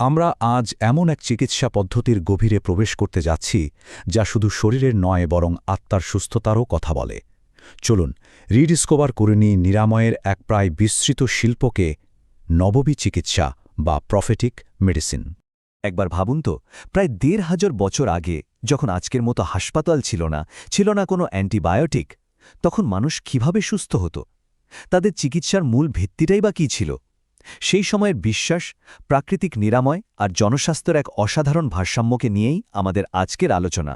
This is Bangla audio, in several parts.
আমরা আজ এমন এক চিকিৎসা পদ্ধতির গভীরে প্রবেশ করতে যাচ্ছি, যা শুধু শরীরের নয়, বরং আত্মার সুস্থতারও কথা বলে। চলুন, রিডিসকভার করে নিই নিরাময়ের এক প্রায় বিস্তৃত শিল্পকে, নববী চিকিৎসা বা প্রফেটিক মেডিসিন। একবার ভাবুন তো, প্রায় দেড় হাজার বছর আগে, যখন আজকের মতো হাসপাতাল ছিল না ছিল না কোনো অ্যান্টিবায়োটিক, তখন মানুষ কীভাবে সুস্থ হতো? তাদের চিকিৎসার মূল ভিত্তিটাই বা কী ছিল? সেই সময়ের বিশ্বাস, প্রাকৃতিক নিরাময় আর জনস্বাস্থ্যের এক অসাধারণ ভারসাম্যকে নিয়েই আমাদের আজকের আলোচনা,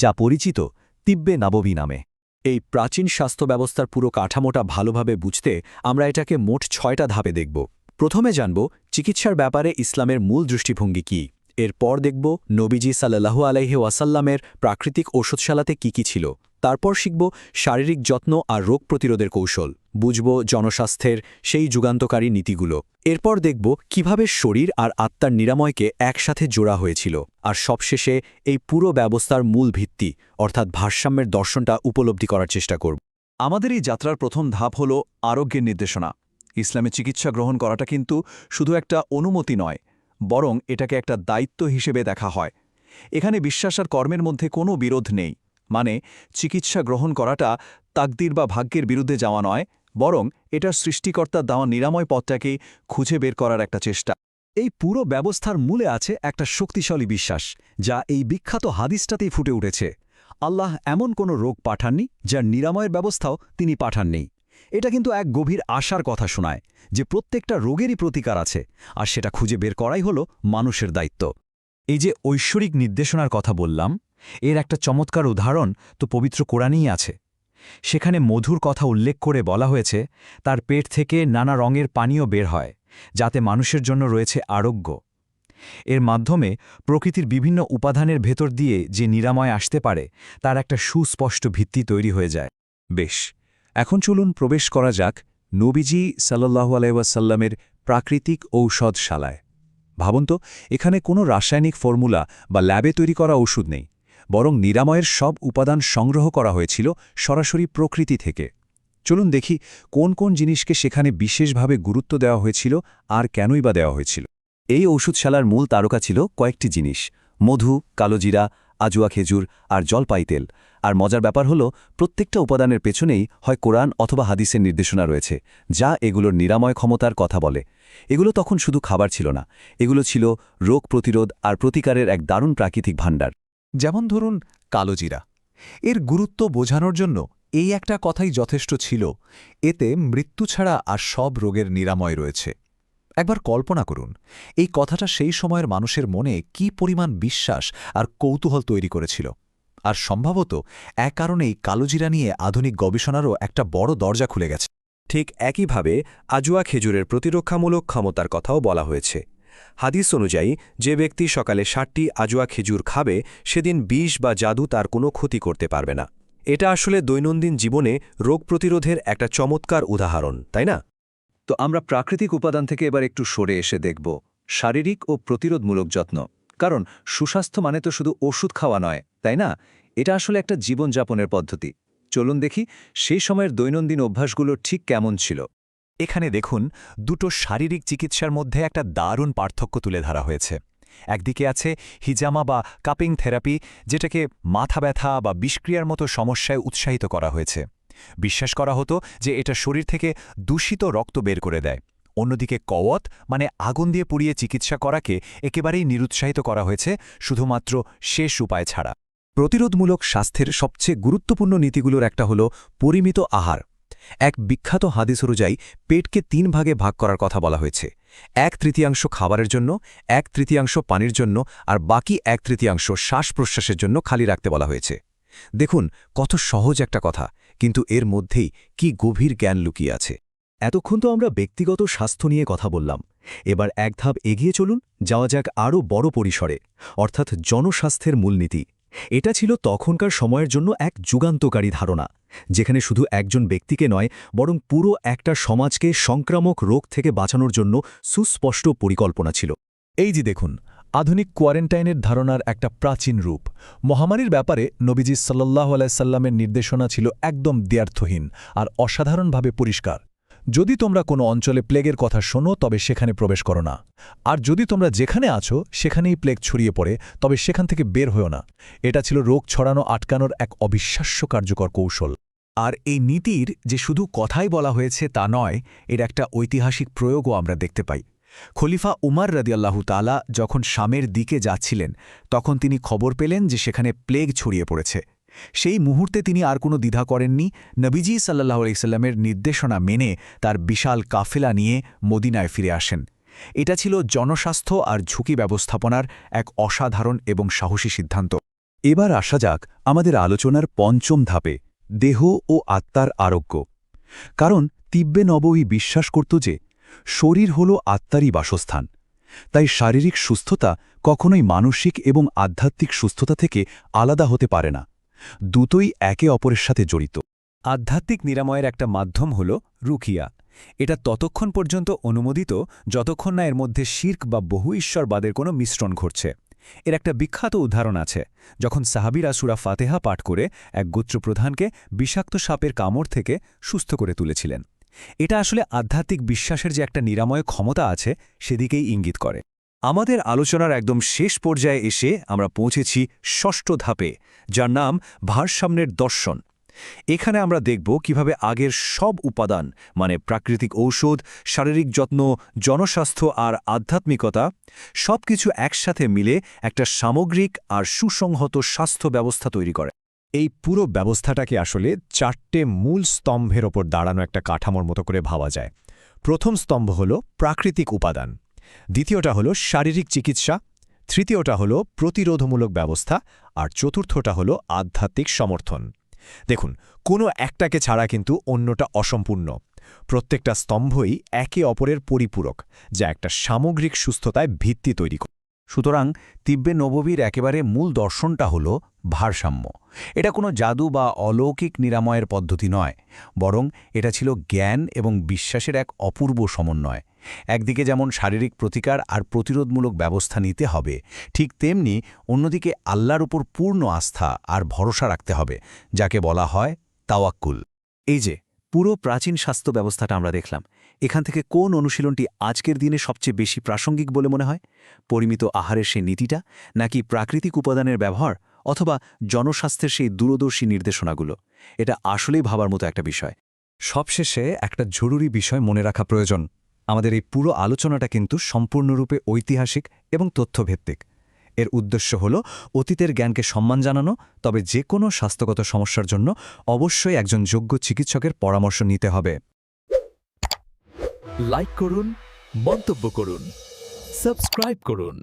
যা পরিচিত তিব্বে নাববী নামে। এই প্রাচীন স্বাস্থ্য ব্যবস্থার পুরো কাঠামোটা ভালোভাবে বুঝতে আমরা এটাকে মোট ছয়টা ধাপে দেখব। প্রথমে জানব চিকিৎসার ব্যাপারে ইসলামের মূল দৃষ্টিভঙ্গি কী। এরপর দেখব নবীজি সাল্লাহু আলাইহি ওয়াসাল্লামের প্রাকৃতিক ওষুধশালাতে কি কি ছিল। তারপর শিখব শারীরিক যত্ন আর রোগ প্রতিরোধের কৌশল, বুঝব জনস্বাস্থ্যের সেই যুগান্তকারী নীতিগুলো। এরপর দেখব কীভাবে শরীর আর আত্মার নিরাময়কে একসাথে জোড়া হয়েছিল। আর সবশেষে এই পুরো ব্যবস্থার মূল ভিত্তি, অর্থাৎ ভারসাম্যের দর্শনটা উপলব্ধি করার চেষ্টা করব। আমাদের এই যাত্রার প্রথম ধাপ হল আরোগ্যের নির্দেশনা। ইসলামে চিকিৎসা গ্রহণ করাটা কিন্তু শুধু একটা অনুমতি নয়, বরং এটাকে একটা দায়িত্ব হিসেবে দেখা হয়। এখানে বিশ্বাস আর কর্মের মধ্যে কোনো বিরোধ নেই। মানে চিকিৎসা গ্রহণ করাটা তাকদির বা ভাগ্যের বিরুদ্ধে যাওয়া নয়, বরং এটা সৃষ্টিকর্তার দেওয়া নিরাময় পথটাকে খুঁজে বের করার একটা চেষ্টা। এই পুরো ব্যবস্থার মূলে আছে একটা শক্তিশালী বিশ্বাস, যা এই বিখ্যাত হাদিসটাতেই ফুটে উঠেছে। আল্লাহ এমন কোনো রোগ পাঠাননি, যার নিরাময়ের ব্যবস্থাও তিনি পাঠাননি। এটা কিন্তু এক গভীর আশার কথা শোনায়, যে প্রত্যেকটা রোগেরই প্রতিকার আছে, আর সেটা খুঁজে বের করাই হল মানুষের দায়িত্ব। এই যে ঐশ্বরিক নির্দেশনার কথা বললাম এর একটা চমৎকার উদাহরণ তো পবিত্র কোরআনেই আছে। সেখানে মধুর কথা উল্লেখ করে বলা হয়েছে, তার পেট থেকে নানা রঙের পানীয় বের হয়, যাতে মানুষের জন্য রয়েছে আরোগ্য। এর মাধ্যমে প্রকৃতির বিভিন্ন উপাদানের ভেতর দিয়ে যে নিরাময় আসতে পারে, তার একটা সুস্পষ্ট ভিত্তি তৈরি হয়ে যায়। বেশ, এখন চলুন প্রবেশ করা যাক নবীজি সাল্লাহু আলাইসাল্লামের প্রাকৃতিক ঔষধশালায়। ভাবুন তো, এখানে কোনো রাসায়নিক ফর্মুলা বা ল্যাবে তৈরি করা ওষুধ নেই। বরং নিরাময়ের সব উপাদান সংগ্রহ করা হয়েছিল সরাসরি প্রকৃতি থেকে। চলুন দেখি কোন কোন জিনিসকে সেখানে বিশেষভাবে গুরুত্ব দেওয়া হয়েছিল আর কেনই বা দেওয়া হয়েছিল। এই ঔষধশালার মূল তারকা ছিল কয়েকটি জিনিস, মধু, কালোজিরা, আজুয়া খেজুর আর জলপাই তেল। আর মজার ব্যাপার হল, প্রত্যেকটা উপাদানের পেছনেই হয় কোরআন অথবা হাদিসের নির্দেশনা রয়েছে, যা এগুলোর নিরাময় ক্ষমতার কথা বলে। এগুলো তখন শুধু খাবার ছিল না, এগুলো ছিল রোগ প্রতিরোধ আর প্রতিকারের এক দারুণ প্রাকৃতিক ভাণ্ডার। যেমন ধরুন কালোজিরা এর গুরুত্ব বোঝানোর জন্য এই একটা কথাই যথেষ্ট ছিল, এতে মৃত্যু ছাড়া আর সব রোগের নিরাময় রয়েছে। একবার কল্পনা করুন, এই কথাটা সেই সময়ের মানুষের মনে কি পরিমাণ বিশ্বাস আর কৌতূহল তৈরি করেছিল। আর সম্ভবত এক কারণেই কালোজিরা নিয়ে আধুনিক গবেষণারও একটা বড় দরজা খুলে গেছে। ঠিক একইভাবে আজুয়া খেজুরের প্রতিরক্ষামূলক ক্ষমতার কথাও বলা হয়েছে। হাদিস অনুযায়ী, যে ব্যক্তি সকালে ষাটটি আজুয়া খেজুর খাবে, সেদিন বিষ বা জাদু তার কোনো ক্ষতি করতে পারবে না। এটা আসলে দৈনন্দিন জীবনে রোগ প্রতিরোধের একটা চমৎকার উদাহরণ, তাই না? তো আমরা প্রাকৃতিক উপাদান থেকে এবার একটু সরে এসে দেখব। শারীরিক ও প্রতিরোধমূলক যত্ন। কারণ সুস্বাস্থ্য মানে তো শুধু ওষুধ খাওয়া নয়, তাই না? এটা আসলে একটা জীবনযাপনের পদ্ধতি। চলুন দেখি সেই সময়ের দৈনন্দিন অভ্যাসগুলো ঠিক কেমন ছিল। এখানে দেখুন, দুটো শারীরিক চিকিৎসার মধ্যে একটা দারুণ পার্থক্য তুলে ধরা হয়েছে। একদিকে আছে হিজামা বা কাপিং থেরাপি, যেটাকে মাথা ব্যথা বা বিষক্রিয়ার মতো সমস্যায় উৎসাহিত করা হয়েছে। বিশ্বাস করা হতো যে এটা শরীর থেকে দূষিত রক্ত বের করে দেয়। অন্যদিকে কওয়ত মানে আগুন দিয়ে পুড়িয়ে চিকিৎসা করাকে একেবারেই নিরুৎসাহিত করা হয়েছে, শুধুমাত্র শেষ উপায় ছাড়া। প্রতিরোধমূলক স্বাস্থ্যের সবচেয়ে গুরুত্বপূর্ণ নীতিগুলোর একটা হল পরিমিত আহার। এক বিখ্যাত হাদিস অনুযায়ী, পেটকে তিন ভাগে ভাগ করার কথা বলা হয়েছে। এক তৃতীয়াংশ খাবারের জন্য, এক তৃতীয়াংশ পানির জন্য, আর বাকি এক তৃতীয়াংশ শ্বাস প্রশ্বাসের জন্য খালি রাখতে বলা হয়েছে। দেখুন, কত সহজ একটা কথা, কিন্তু এর মধ্যেই কি গভীর জ্ঞান লুকিয়ে আছে। এতক্ষণ তো আমরা ব্যক্তিগত স্বাস্থ্য নিয়ে কথা বললাম। এবার এক ধাপ এগিয়ে চলুন, যাওয়া যাক আরও বড় পরিসরে, অর্থাৎ জনস্বাস্থ্যের মূলনীতি। এটা ছিল তখনকার সময়ের জন্য এক যুগান্তকারী ধারণা, যেখানে শুধু একজন ব্যক্তিকে নয়, বরং পুরো একটা সমাজকে সংক্রামক রোগ থেকে বাঁচানোর জন্য সুস্পষ্ট পরিকল্পনা ছিল। এই যে দেখুন, আধুনিক কোয়ারেন্টাইনের ধারণার একটা প্রাচীন রূপ। মহামারীর ব্যাপারে নবীজি সাল্লাহ আলাইসাল্লামের নির্দেশনা ছিল একদম দ্ব্যর্থহীন আর অসাধারণভাবে পরিষ্কার। যদি তোমরা কোনো অঞ্চলে প্লেগের কথা শোনো, তবে সেখানে প্রবেশ করো না। আর যদি তোমরা যেখানে আছো, সেখানেই প্লেগ ছড়িয়ে পড়ে, তবে সেখান থেকে বের হও না। এটা ছিল রোগ ছড়ানো আটকানোর এক অবিশ্বাস্য কার্যকর কৌশল। আর এই নীতির যে শুধু কথাই বলা হয়েছে তা নয়, এর একটা ঐতিহাসিক প্রয়োগও আমরা দেখতে পাই। খলিফা উমার রাদিয়াল্লাহু তালা যখন শামের দিকে যাচ্ছিলেন, তখন তিনি খবর পেলেন যে সেখানে প্লেগ ছড়িয়ে পড়েছে। সেই মুহূর্তে তিনি আর কোনো দ্বিধা করেননি। নবীজি সাল্লাহ আলাইসাল্লামের নির্দেশনা মেনে তার বিশাল কাফেলা নিয়ে মদিনায় ফিরে আসেন। এটা ছিল জনস্বাস্থ্য আর ঝুঁকি ব্যবস্থাপনার এক অসাধারণ এবং সাহসী সিদ্ধান্ত। এবার আসা যাক আমাদের আলোচনার পঞ্চম ধাপে, দেহ ও আত্মার আরোগ্য। কারণ তিব্বে নবই বিশ্বাস করত যে, শরীর হল আত্মারই বাসস্থান। তাই শারীরিক সুস্থতা কখনোই মানসিক এবং আধ্যাত্মিক সুস্থতা থেকে আলাদা হতে পারে না। দুটোই একে অপরের সাথে জড়িত। আধ্যাত্মিক নিরাময়ের একটা মাধ্যম হল রুকিয়া এটা ততক্ষণ পর্যন্ত অনুমোদিত যতক্ষণ না এর মধ্যে শির্ক বা বহু ঈশ্বরবাদের কোনো মিশ্রণ ঘটছে। এর একটা বিখ্যাত উদাহরণ আছে, যখন সাহাবিরা সুরা ফাতেহা পাঠ করে এক গোত্রপ্রধানকে বিষাক্ত সাপের কামড় থেকে সুস্থ করে তুলেছিলেন। এটা আসলে আধ্যাত্মিক বিশ্বাসের যে একটা নিরাময় ক্ষমতা আছে, সেদিকেই ইঙ্গিত করে। আমাদের আলোচনার একদম শেষ পর্যায়ে এসে আমরা পৌঁছেছি ষষ্ঠ ধাপে, যার নাম ভারসাম্যের দর্শন। এখানে আমরা দেখব কীভাবে আগের সব উপাদান মানে প্রাকৃতিক ঔষধ, শারীরিক যত্ন, জনস্বাস্থ্য আর আধ্যাত্মিকতা সব কিছু একসাথে মিলে একটা সামগ্রিক আর সুসংহত স্বাস্থ্য ব্যবস্থা তৈরি করে। এই পুরো ব্যবস্থাটাকে আসলে চারটে মূল স্তম্ভের ওপর দাঁড়ানো একটা কাঠামোর মতো করে ভাবা যায়। প্রথম স্তম্ভ হল প্রাকৃতিক উপাদান। দ্বিতীয়টা হল শারীরিক চিকিৎসা, তৃতীয়টা হল প্রতিরোধমূলক ব্যবস্থা, আর চতুর্থটা হল আধ্যাত্মিক সমর্থন। দেখুন, কোনো একটাকে ছাড়া কিন্তু অন্যটা অসম্পূর্ণ। প্রত্যেকটা স্তম্ভই একে অপরের পরিপূরক, যা একটা সামগ্রিক সুস্থতায় ভিত্তি তৈরি করে সুতরাং তিব্বে নববীর একেবারে মূল দর্শনটা হল ভারসাম্য। এটা কোনো জাদু বা অলৌকিক নিরাময়ের পদ্ধতি নয়, বরং এটা ছিল জ্ঞান এবং বিশ্বাসের এক অপূর্ব সমন্বয়। একদিকে যেমন শারীরিক প্রতিকার আর প্রতিরোধমূলক ব্যবস্থা নিতে হবে, ঠিক তেমনি অন্যদিকে আল্লাহর উপর পূর্ণ আস্থা আর ভরসা রাখতে হবে, যাকে বলা হয় তাওয়াক্কুল। এই যে, পুরো প্রাচীন স্বাস্থ্য ব্যবস্থাটা আমরা দেখলাম, এখান থেকে কোন অনুশীলনটি আজকের দিনে সবচেয়ে বেশি প্রাসঙ্গিক বলে মনে হয়? পরিমিত আহারের সেই নীতিটা, নাকি প্রাকৃতিক উপাদানের ব্যবহার, অথবা জনস্বাস্থ্যের সেই দূরদর্শী নির্দেশনাগুলো? এটা আসলেই ভাবার মতো একটা বিষয়। সবশেষে একটা জরুরি বিষয় মনে রাখা প্রয়োজন। আমাদের এই পুরো আলোচনাটা কিন্তু সম্পূর্ণরূপে ঐতিহাসিক এবং তথ্যভিত্তিক। এর উদ্দেশ্য হল, অতীতের জ্ঞানকে সম্মান জানানো, তবে যে কোনো স্বাস্থ্যগত সমস্যার জন্য অবশ্যই একজন যোগ্য চিকিৎসকের পরামর্শ নিতে হবে। লাইক করুন, মন্তব্য করুন সাবস্ক্রাইব করুন।